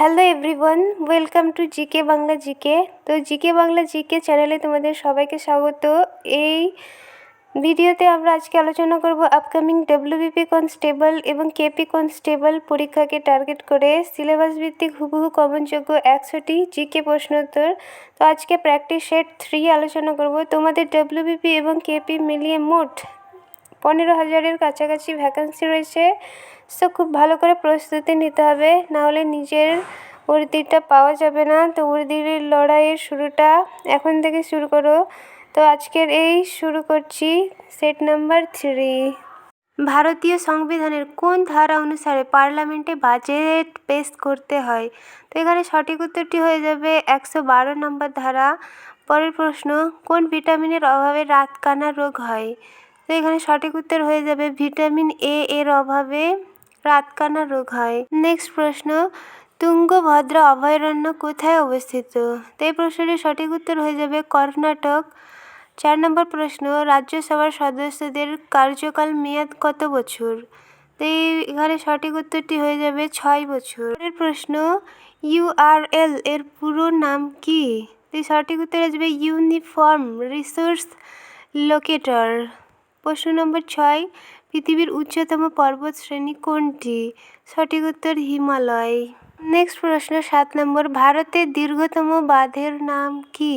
Hello everyone welcome to GK Bangla GK তো GK Bangla GK চ্যানেলে তোমাদের সবাইকে স্বাগত। এই ভিডিওতে আমরা আজকে আলোচনা করব আপকামিং ডব্লিউবিপি কনস্টেবল এবং কেপি কনস্টেবল পরীক্ষাকে টার্গেট করে সিলেবাস ভিত্তিক হুবহু কমনযোগ্য একশোটি জিকে প্রশ্নোত্তর তো আজকে প্র্যাকটিস সেট থ্রি আলোচনা করব। তোমাদের ডব্লিউবিপি এবং কেপি মিলিয়ে মোট পনেরো হাজারের কাছাকাছি ভ্যাকান্সি রয়েছে। সো খুব ভালো করে প্রস্তুতি নিতে হবে, নাহলে নিজের উর্দিটা পাওয়া যাবে না। তো উর্দির লড়াইয়ের শুরুটা এখন থেকে শুরু করো। তো আজকের এই শুরু করছি সেট নাম্বার থ্রি ভারতীয় সংবিধানের কোন ধারা অনুসারে পার্লামেন্টে বাজেট পেশ করতে হয়? তো এখানে সঠিক উত্তরটি হয়ে যাবে একশো বারো নম্বর ধারা। পরের প্রশ্ন, কোন ভিটামিনের অভাবে রাতকানা রোগ হয়? তো এখানে সঠিক উত্তর হয়ে যাবে ভিটামিন এ এর অভাবে রাতকানা রোগ হয়। নেক্সট প্রশ্ন, তুঙ্গভদ্র অভয়ারণ্য কোথায় অবস্থিত? তো এই প্রশ্নটির সঠিক উত্তর হয়ে যাবে কর্ণাটক। চার নম্বর প্রশ্ন, রাজ্যসভার সদস্যদের কার্যকাল মেয়াদ কত বছর? তো এখানে সঠিক উত্তরটি হয়ে যাবে ছয় বছর। পরের প্রশ্ন ইউআরএল এর পুরো নাম কি? তো সঠিক উত্তর আসবে ইউনিফর্ম রিসোর্স লোকেটর। প্রশ্ন নম্বর ছয়, পৃথিবীর উচ্চতম পর্বত শ্রেণি কোনটি? সঠিক উত্তর হিমালয়। নেক্সট প্রশ্ন সাত নম্বর, ভারতের দীর্ঘতম বাঁধের নাম কি?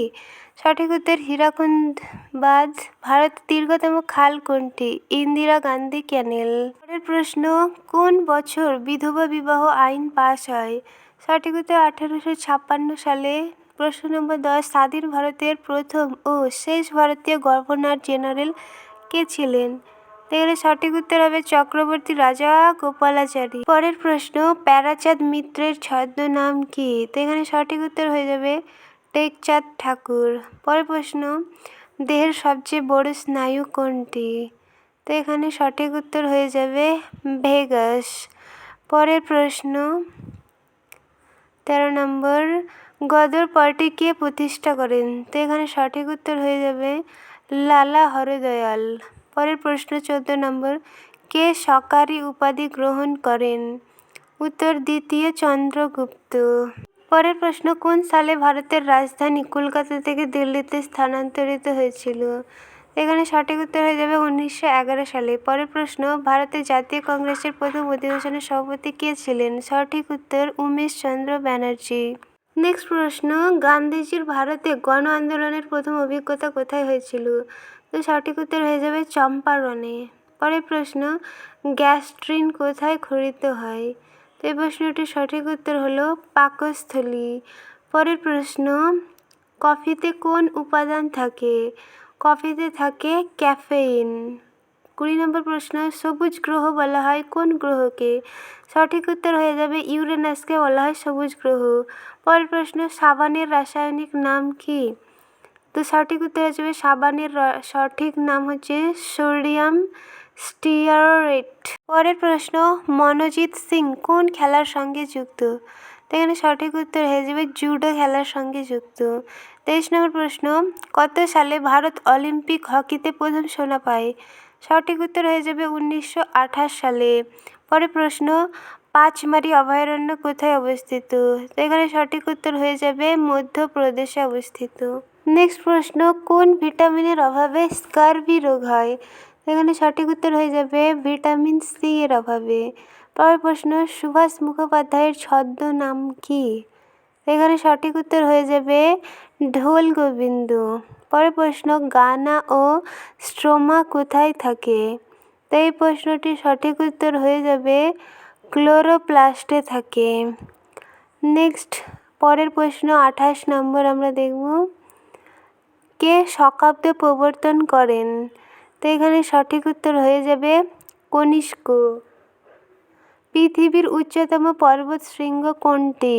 সঠিক উত্তর হীরাকুন্দ বাঁধ। ভারতের দীর্ঘতম খাল কোনটি? ইন্দিরা গান্ধী ক্যানেল। পরের প্রশ্ন, কোন বছর বিধবা বিবাহ আইন পাশ হয়? সঠিক উত্তর আঠারোশো ছাপ্পান্ন সালে। প্রশ্ন নম্বর দশ, স্বাধীন ভারতের প্রথম ও শেষ ভারতীয় গভর্নর জেনারেল কে ছিলেন তো এখানে সঠিক উত্তর হবে চক্রবর্তী রাজা গোপালাচারী। পরের প্রশ্ন, প্যারাচাঁদ মিত্রের ছদ্মনাম কি? তো এখানে সঠিক উত্তর হয়ে যাবে টেকচাঁদ ঠাকুর। পরের প্রশ্ন, দেহের সবচেয়ে বড় স্নায়ু কোনটি? তো এখানে সঠিক উত্তর হয়ে যাবে ভেগাস। পরের প্রশ্ন, তেরো নম্বর, গদর পার্টি কে প্রতিষ্ঠা করেন? তো এখানে সঠিক উত্তর হয়ে যাবে লালা হরদয়াল। পরের প্রশ্ন চোদ্দ নম্বর, কে সকারি উপাধি গ্রহণ করেন? উত্তর দ্বিতীয় চন্দ্রগুপ্ত। পরের প্রশ্ন, কোন সালে ভারতের রাজধানী কলকাতা থেকে দিল্লিতে স্থানান্তরিত হয়েছিল? এখানে সঠিক উত্তর হয়ে যাবে উনিশশো এগারো সালে। পরের প্রশ্ন ভারতের জাতীয় কংগ্রেসের প্রথম অধিবেশনের সভাপতি কে ছিলেন? সঠিক উত্তর উমেশ চন্দ্র ব্যানার্জি। নেক্সট প্রশ্ন, গান্ধীজির ভারতে গণ আন্দোলনের প্রথম অভিজ্ঞতা কোথায় হয়েছিল? তো সঠিক উত্তর হয়ে যাবে চম্পারণে। পরের প্রশ্ন গ্যাস্ট্রিন কোথায় খরিত হয়? তো এই প্রশ্নটির সঠিক উত্তর হলো পাকস্থলী। পরের প্রশ্ন, কফিতে কোন উপাদান থাকে? কফিতে থাকে ক্যাফেইন। কুড়ি নম্বর প্রশ্ন, সবুজ গ্রহ বলা হয় কোন গ্রহকে? সঠিক উত্তর হয়ে যাবে ইউরেনাসকে বলা হয় সবুজ গ্রহ। পরের প্রশ্ন, সাবানের রাসায়নিক নাম কি? তো সঠিক উত্তর হয়ে যাবে সাবানের সঠিক নাম হচ্ছে সোডিয়াম স্টিয়ারেট পরের প্রশ্ন, মনোজিৎ সিং কোন খেলার সঙ্গে যুক্ত? তো এখানে সঠিক উত্তর হয়ে যাবে জুডো খেলার সঙ্গে যুক্ত। তেইশ নম্বর প্রশ্ন, কত সালে ভারত অলিম্পিক হকিতে প্রথম সোনা পায়? সঠিক উত্তর হয়ে যাবে উনিশশো আঠাশ সালে। পরে প্রশ্ন, পাঁচমারি অভয়ারণ্য কোথায় অবস্থিত? তো এখানে সঠিক উত্তর হয়ে যাবে মধ্যপ্রদেশে অবস্থিত। নেক্সট প্রশ্ন, কোন ভিটামিনের অভাবে স্কারবি রোগ হয়? এখানে সঠিক উত্তর হয়ে যাবে ভিটামিন সি এর অভাবে। পরের প্রশ্ন, সুভাষ মুখোপাধ্যায়ের ছদ্ম নাম কি এখানে সঠিক উত্তর হয়ে যাবে ঢোল গোবিন্দ। পরের প্রশ্ন, গানা ও স্ট্রোমা কোথায় থাকে? তো এই প্রশ্নটির সঠিক উত্তর হয়ে যাবে, ক্লোরোপ্লাস্টে থাকে। নেক্সট, পরের প্রশ্ন, আঠাশ নম্বর আমরা দেখব। কে শকাব্দ প্রবর্তন করেন? তো এখানে সঠিক উত্তর হয়ে যাবে, কনিষ্ক। পৃথিবীর উচ্চতম পর্বত শৃঙ্গ কোনটি?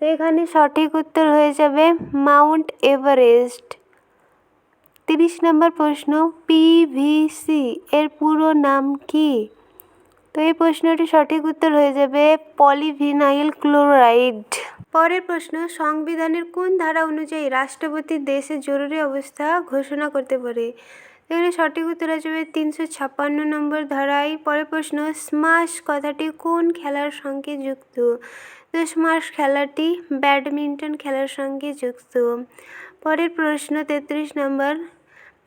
তো এখানে সঠিক উত্তর হয়ে যাবে, মাউন্ট এভারেস্ট। তিরিশ নম্বর প্রশ্ন পিভিসি এর পুরো নাম কি? তো এই প্রশ্নটি সঠিক উত্তর হয়ে যাবে পলিভিনাইল ক্লোরাইড। পরের প্রশ্ন, সংবিধানের কোন ধারা অনুযায়ী রাষ্ট্রপতি দেশে জরুরি অবস্থা ঘোষণা করতে পারে? এখানে সঠিক উত্তর আসবে তিনশো ছাপ্পান্ন নম্বর ধারায়। পরের প্রশ্ন, স্মাশ কথাটি কোন খেলার সঙ্গে যুক্ত? তো স্মাশ খেলাটি ব্যাডমিন্টন খেলার সঙ্গে যুক্ত। পরের প্রশ্ন, তেত্রিশ নম্বর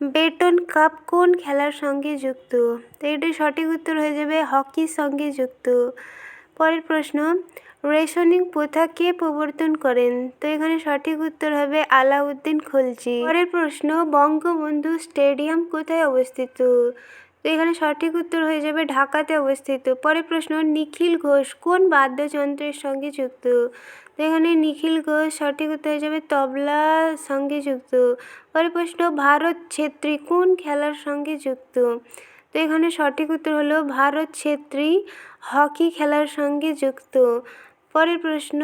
বেটন কাপ কোন খেলার সঙ্গে যুক্ত? তো এটি সঠিক উত্তর হয়ে যাবে হকির সঙ্গে যুক্ত। পরের প্রশ্ন, রেশনিং প্রথা কে প্রবর্তন করেন? তো এখানে সঠিক উত্তর হবে আলাউদ্দিন খলজি। পরের প্রশ্ন, বঙ্গবন্ধু স্টেডিয়াম কোথায় অবস্থিত? তো এখানে সঠিক উত্তর হয়ে যাবে ঢাকাতে অবস্থিত। পরের প্রশ্ন, নিখিল ঘোষ কোন বাদ্যযন্ত্রের সঙ্গে যুক্ত? তো এখানে নিখিল ঘোষ সঠিক উত্তর হয়ে যাবে তবলা সঙ্গে যুক্ত। পরের প্রশ্ন, ভারত ছেত্রী কোন খেলার সঙ্গে যুক্ত? তো এখানে সঠিক উত্তর হলো ভারত ছেত্রী হকি খেলার সঙ্গে যুক্ত। পরের প্রশ্ন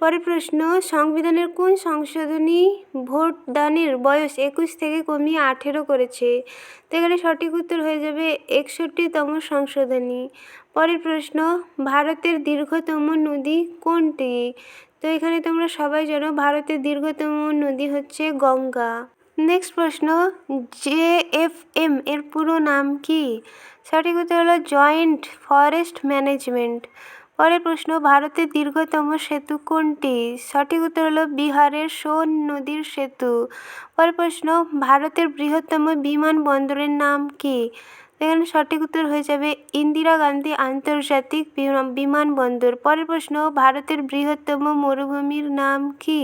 পরের প্রশ্ন, সংবিধানের কোন সংশোধনী ভোটদানের বয়স একুশ থেকে কমিয়ে আঠেরো করেছে? তো এখানে সঠিক উত্তর হয়ে যাবে একষট্টিতম সংশোধনী। পরের প্রশ্ন, ভারতের দীর্ঘতম নদী কোনটি? তো এখানে তোমরা সবাই জানো ভারতের দীর্ঘতম নদী হচ্ছে গঙ্গা। নেক্সট প্রশ্ন, জে এফ এম এর পুরো নাম কি? সঠিক উত্তর হলো জয়েন্ট ফরেস্ট ম্যানেজমেন্ট। পরের প্রশ্ন, ভারতের দীর্ঘতম সেতু কোনটি? সঠিক উত্তর হলো, বিহারের সোন নদীর সেতু। পরের প্রশ্ন, ভারতের বৃহত্তম বিমানবন্দরের নাম কি? এখানে সঠিক উত্তর হয়ে যাবে, ইন্দিরা গান্ধী আন্তর্জাতিক বিমানবন্দর পরের প্রশ্ন, ভারতের বৃহত্তম মরুভূমির নাম কি?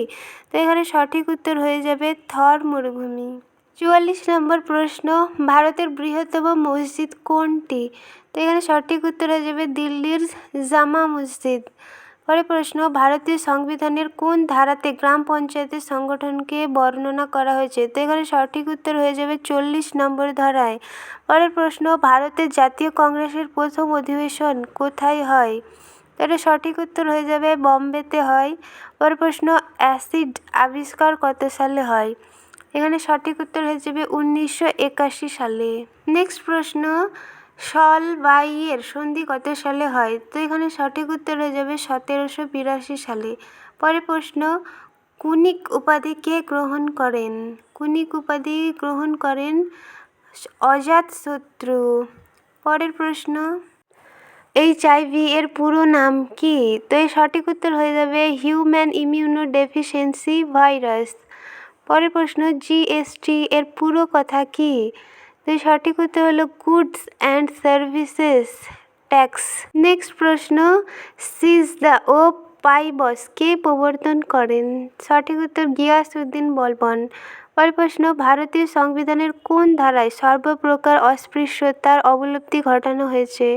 তো এখানে সঠিক উত্তর হয়ে যাবে, থর মরুভূমি। চুয়াল্লিশ নম্বর প্রশ্ন, ভারতের বৃহত্তম মসজিদ কোনটি? তো এখানে সঠিক উত্তর হয়ে যাবে দিল্লির জামা মসজিদ। পরে প্রশ্ন, ভারতীয় সংবিধানের কোন ধারাতে গ্রাম পঞ্চায়েতের সংগঠনকে বর্ণনা করা হয়েছে? তো এখানে সঠিক উত্তর হয়ে যাবে চল্লিশ নম্বর ধারায়। পরের প্রশ্ন, ভারতের জাতীয় কংগ্রেসের প্রথম অধিবেশন কোথায় হয়? এটা সঠিক উত্তর হয়ে যাবে বম্বেতে হয়। পরের প্রশ্ন, অ্যাসিড আবিষ্কার কত সালে হয়? এখানে সঠিক উত্তর হয়ে যাবে উনিশশো একাশি সালে। নেক্সট প্রশ্ন, সল বাইয়ের সন্ধি কত সালে হয়? তো এখানে সঠিক উত্তর হয়ে যাবে সতেরোশো বিরাশি সালে। পরে প্রশ্ন, কুনিক উপাধি কে গ্রহণ করেন? কুনিক উপাধি গ্রহণ করেন অজাত শত্রু। পরের প্রশ্ন, এইচ আইভি এর পুরো নাম কি? তো এই সঠিক উত্তর হয়ে যাবে হিউম্যান ইমিউনো ডেফিসিয়েন্সি ভাইরাস। পরের প্রশ্ন জিএসটি এর পুরো কথা কি? সঠিক উত্তর হলো goods and services tax next প্রশ্ন সিজ দ্য ও পাইবস কে প্রবর্তন করেন? সঠিক উত্তর, গিয়াসউদ্দিন বলবন। পরের প্রশ্ন, ভারতীয় সংবিধানের কোন ধারায় সর্বপ্রকার অস্পৃশ্যতার অবলুপ্তি ঘটানো হয়েছে?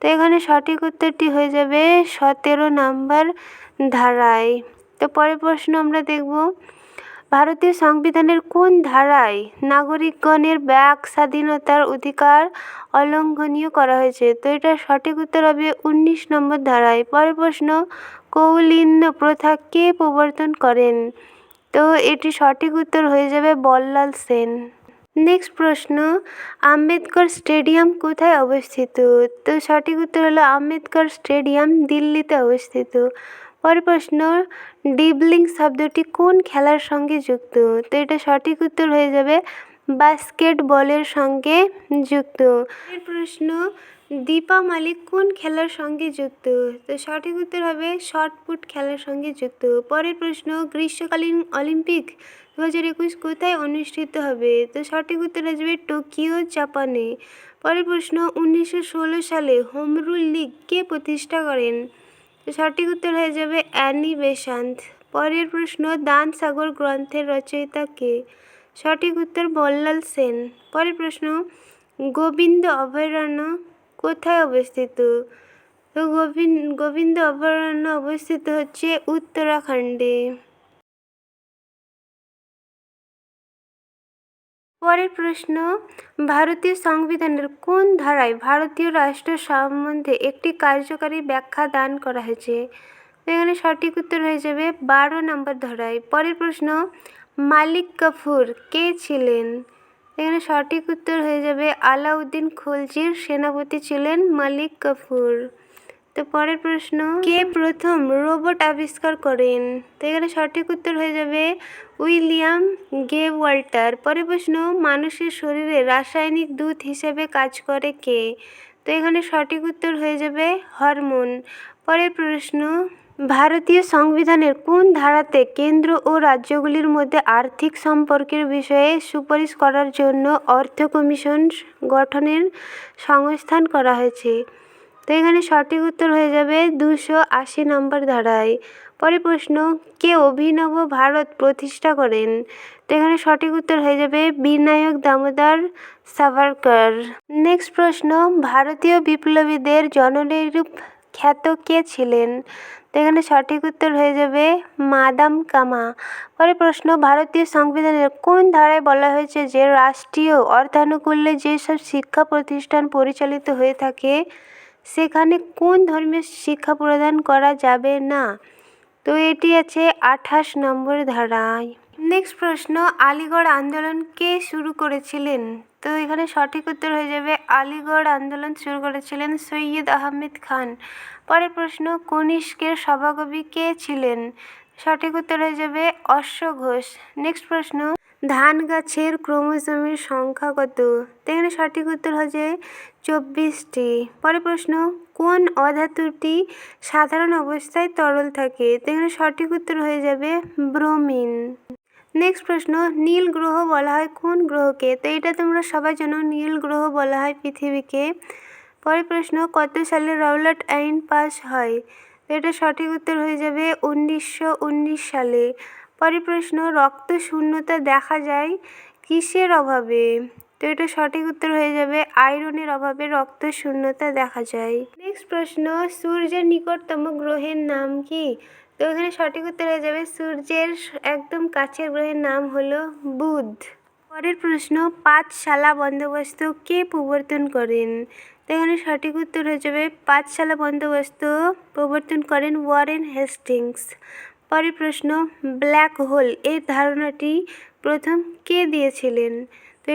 তো এখানে সঠিক উত্তরটি হয়ে যাবে সতেরো নাম্বার ধারায়। তো পরের প্রশ্ন আমরা দেখব ভারতীয় সংবিধানের কোন ধারায় নাগরিকগণের ব্যাক স্বাধীনতার অধিকার অলঙ্ঘনীয় করা হয়েছে? তো এটার সঠিক উত্তর হবে উনিশ নম্বর ধারায়। পরের প্রশ্ন, কৌলিন্য প্রথা কে প্রবর্তন করেন? তো এটি সঠিক উত্তর হয়ে যাবে বল্লাল সেন। নেক্সট প্রশ্ন, আম্বেদকর স্টেডিয়াম কোথায় অবস্থিত? তো সঠিক উত্তর হলো আম্বেদকর স্টেডিয়াম দিল্লিতে অবস্থিত। পরের প্রশ্ন ডিবলিং শব্দটি কোন খেলার সঙ্গে যুক্ত? তো এটা সঠিক উত্তর হয়ে যাবে বাস্কেটবলের সঙ্গে যুক্ত। প্রশ্ন, দীপা মালিক কোন খেলার সঙ্গে যুক্ত? তো সঠিক উত্তর হবে শর্টপুট খেলার সঙ্গে যুক্ত। পরের প্রশ্ন, গ্রীষ্মকালীন অলিম্পিক দু হাজার একুশ কোথায় অনুষ্ঠিত হবে? তো সঠিক উত্তর আসবে টোকিও, জাপানে। পরের প্রশ্ন, উনিশশো ষোলো সালে হোমরুল লিগ কে প্রতিষ্ঠা করেন? সঠিক উত্তর হয়ে যাবে অ্যানি বেসান্ত পরের প্রশ্ন, দান সাগর গ্রন্থের রচয়িতা কে? সঠিক উত্তর, বল্লাল সেন। পরের প্রশ্ন, গোবিন্দ অভয়ারণ্য কোথায় অবস্থিত? তো গোবিন্দ অভয়ারণ্য অবস্থিত হচ্ছে উত্তরাখণ্ডে। পরের প্রশ্ন, ভারতীয় সংবিধানের কোন ধারায় ভারতীয় রাষ্ট্র সম্বন্ধে একটি কার্যকারী ব্যাখ্যা দান করা হয়েছে? এখানে সঠিক উত্তর হয়ে যাবে বারো নম্বর ধারায়। পরের প্রশ্ন, মালিক কাফুর কে ছিলেন? এখানে সঠিক উত্তর হয়ে যাবে আলাউদ্দিন খলজির সেনাপতি ছিলেন মালিক কাফুর। তো পরের প্রশ্ন, কে প্রথম রোবট আবিষ্কার করেন? তো এখানে সঠিক উত্তর হয়ে যাবে উইলিয়াম গে ওয়াল্টার পরের প্রশ্ন মানুষের শরীরে রাসায়নিক দুধ হিসেবে কাজ করে কে? তো এখানে সঠিক উত্তর হয়ে যাবে হরমোন। পরের প্রশ্ন, ভারতীয় সংবিধানের কোন ধারাতে কেন্দ্র ও রাজ্যগুলির মধ্যে আর্থিক সম্পর্কের বিষয়ে সুপারিশ করার জন্য অর্থ কমিশন গঠনের সংস্থান করা হয়েছে? তো এখানে সঠিক উত্তর হয়ে যাবে দুশো আশি নম্বর ধারায়। পরে প্রশ্ন, কে অভিনব ভারত প্রতিষ্ঠা করেন? তো এখানে সঠিক উত্তর হয়ে যাবে বিনায়ক দামোদর সাভারকর। নেক্সট প্রশ্ন, ভারতীয় বিপ্লবীদের জননীরূপ খ্যাত কে ছিলেন? তো এখানে সঠিক উত্তর হয়ে যাবে মাদাম কামা। পরে প্রশ্ন, ভারতীয় সংবিধানের কোন ধারায় বলা হয়েছে যে রাষ্ট্রীয় অর্থানুকূল্যে যেসব শিক্ষা প্রতিষ্ঠান পরিচালিত হয়ে থাকে, সেখানে কোন ধর্মের শিক্ষা প্রদান করা যাবে না? তো এটি আছে আঠাশ নম্বর ধারায়। নেক্সট প্রশ্ন, আলিগড় আন্দোলন কে শুরু করেছিলেন? তো এখানে সঠিক উত্তর হয়ে যাবে, আলিগড় আন্দোলন শুরু করেছিলেন সৈয়দ আহমেদ খান। পরের প্রশ্ন, কনিষ্কের সভাকবি কে ছিলেন? সঠিক উত্তর হয়ে যাবে, অশ্ব ঘোষ। নেক্সট প্রশ্ন, ধান গাছের ক্রোমোজোমের সংখ্যা কত? তো এখানে সঠিক উত্তর হচ্ছে চব্বিশটি। পরের প্রশ্ন কোন অধাতুটি সাধারণ অবস্থায় তরল থাকে? তো সঠিক উত্তর হয়ে যাবে ব্রোমিন। নেক্সট প্রশ্ন, নীল গ্রহ বলা হয় কোন গ্রহকে? তো এটা তোমরা সবাই জানো নীল গ্রহ বলা হয় পৃথিবীকে। পরের প্রশ্ন, কত সালে রাউলাট আইন পাস হয়? এটা সঠিক উত্তর হয়ে যাবে উনিশশো উনিশ সালে। পরের প্রশ্ন, রক্ত শূন্যতা দেখা যায় কিসের অভাবে? তো এটা সঠিক উত্তর হয়ে যাবে, আয়রনের অভাবে রক্ত শূন্যতা দেখা যায়। নেক্সট প্রশ্ন, সূর্যের নিকটতম গ্রহের নাম কি? তো এখানে সঠিক উত্তর হয়ে যাবে, সূর্যের একদম কাছের গ্রহের নাম হলো বুধ। পরের প্রশ্ন পাঁচশালা বন্দোবস্ত কে প্রবর্তন করেন? তো এখানে সঠিক উত্তর হয়ে যাবে পাঁচশালা বন্দোবস্ত প্রবর্তন করেন ওয়ারেন হেস্টিংস। পরের প্রশ্ন, ব্ল্যাক হোল এর ধারণাটি প্রথম কে দিয়েছিলেন?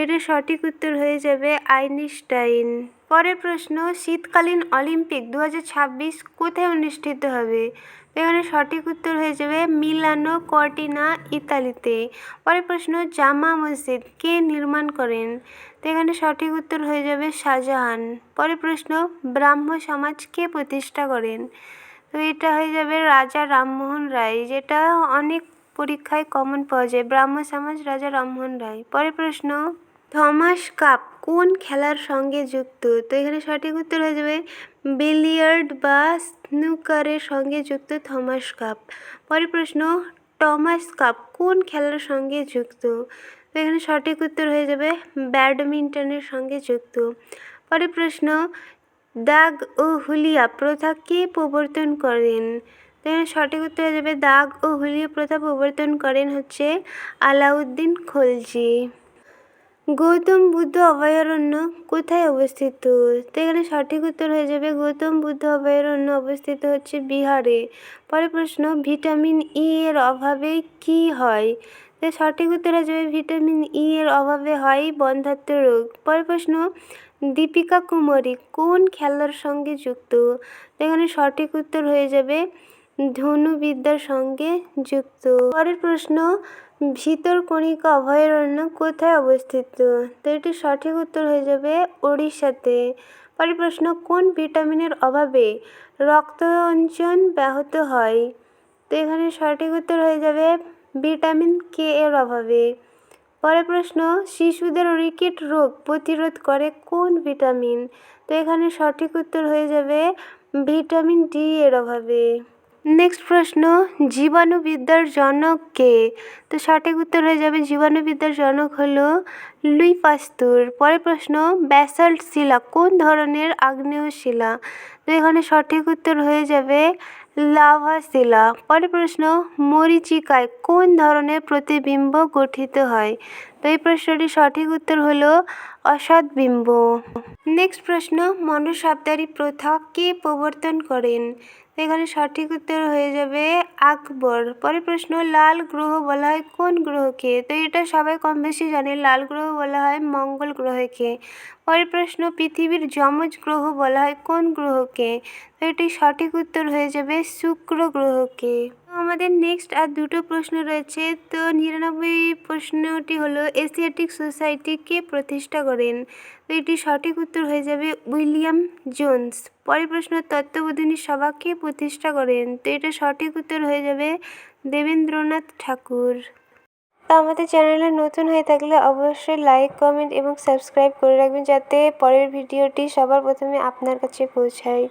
এটা সঠিক উত্তর হয়ে যাবে আইনস্টাইন। পরের প্রশ্ন, শীতকালীন অলিম্পিক দু হাজার ছাব্বিশ কোথায় অনুষ্ঠিত হবে? এখানে সঠিক উত্তর হয়ে যাবে মিলানো, কর্টিনা, ইতালিতে। পরের প্রশ্ন, জামা মসজিদ কে নির্মাণ করেন? তো এখানে সঠিক উত্তর হয়ে যাবে শাহজাহান। পরের প্রশ্ন, ব্রাহ্ম সমাজ কে প্রতিষ্ঠা করেন? তো এটা হয়ে যাবে রাজা রামমোহন রায়, যেটা অনেক পরীক্ষায় কমন পাওয়া যায়। ব্রাহ্ম সমাজ রাজা রামমোহন রায়। পরের প্রশ্ন থমাস কাপ কোন খেলার সঙ্গে যুক্ত? তো এখানে সঠিক উত্তর হয়ে যাবে বিলিয়ার্ড বা স্নুকারের সঙ্গে যুক্ত থমাস কাপ। পরের প্রশ্ন টমাস কাপ কোন খেলার সঙ্গে যুক্ত? তো এখানে সঠিক উত্তর হয়ে যাবে ব্যাডমিন্টনের সঙ্গে যুক্ত। পরের প্রশ্ন, দাগ ও হুলিয়া প্রথা কে প্রবর্তন করেন? তো এখানে সঠিক উত্তর হয়ে যাবে দাগ ও হুলিয়া প্রথা প্রবর্তন করেন হচ্ছে আলাউদ্দিন খলজি। গৌতম বুদ্ধ অভয়ারণ্য কোথায় অবস্থিত? তো এখানে সঠিক উত্তর হয়ে যাবে, গৌতম বুদ্ধ অভয়ারণ্য অবস্থিত হচ্ছে বিহারে। পরের প্রশ্ন, ভিটামিন ই এর অভাবে কি হয়? তো সঠিক উত্তর হয়ে যাবে, ভিটামিন ই এর অভাবে হয় বন্ধাত্ম রোগ। পরের প্রশ্ন, দীপিকা কুমারী কোন খেলার সঙ্গে যুক্ত? তো এখানে সঠিক উত্তর হয়ে যাবে, ধনুবিদ্যার সঙ্গে যুক্ত। পরের প্রশ্ন ভিতরকণিকা অভয়ারণ্য কোথায় অবস্থিত? তো এটি সঠিক উত্তর হয়ে যাবে ওড়িশাতে। পরের প্রশ্ন কোন ভিটামিনের অভাবে রক্তঞ্চন ব্যাহত হয়? তো এখানে সঠিক উত্তর হয়ে যাবে ভিটামিন কে এর অভাবে। পরের প্রশ্ন, শিশুদের রিকেট রোগ প্রতিরোধ করে কোন ভিটামিন? তো এখানে সঠিক উত্তর হয়ে যাবে ভিটামিন ডি এর অভাবে। নেক্সট প্রশ্ন, জীবাণুবিদ্যার জনক কে? তো সঠিক উত্তর হয়ে যাবে জীবাণুবিদ্যার জনক হলো লুই পাস্তুর পরের প্রশ্ন, ব্যাসাল্ট শিলা কোন ধরনের আগ্নেয় শিলা? তো এখানে সঠিক উত্তর হয়ে যাবে লাভা শিলা। পরের প্রশ্ন, মরিচিকায় কোন ধরনের প্রতিবিম্ব গঠিত হয়? তো এই প্রশ্নটির সঠিক উত্তর হলো অসৎ বিম্ব। নেক্সট প্রশ্ন মনসাবদারি প্রথা কে প্রবর্তন করেন? এখানে সঠিক উত্তর হয়ে যাবে আকবর। পরের প্রশ্ন, লাল গ্রহ বলা হয় কোন গ্রহকে? তো এটা সবাই কম বেশি জানে, লাল গ্রহ বলা হয় মঙ্গল গ্রহকে। পরের প্রশ্ন, পৃথিবীর যমজ গ্রহ বলা হয় কোন গ্রহকে? তো এটি সঠিক উত্তর হয়ে যাবে শুক্র গ্রহকে। আমাদের নেক্সট আর দুটো প্রশ্ন রয়েছে। তো নিরানব্বই প্রশ্নটি হলো এশিয়াটিক সোসাইটি কে প্রতিষ্ঠা করেন? তো এটি সঠিক উত্তর হয়ে যাবে উইলিয়াম জোন্স। পরের প্রশ্ন, তত্ত্ববোধিনী সভা কে প্রতিষ্ঠা করেন? তো এটা সঠিক উত্তর হয়ে যাবে দেবেন্দ্রনাথ ঠাকুর। তো আমাদের চ্যানেলে নতুন হয়ে থাকলে অবশ্যই লাইক কমেন্ট এবং সাবস্ক্রাইব করে রাখবেন যাতে পরের ভিডিওটি সবার প্রথমে আপনার কাছে পৌঁছায়।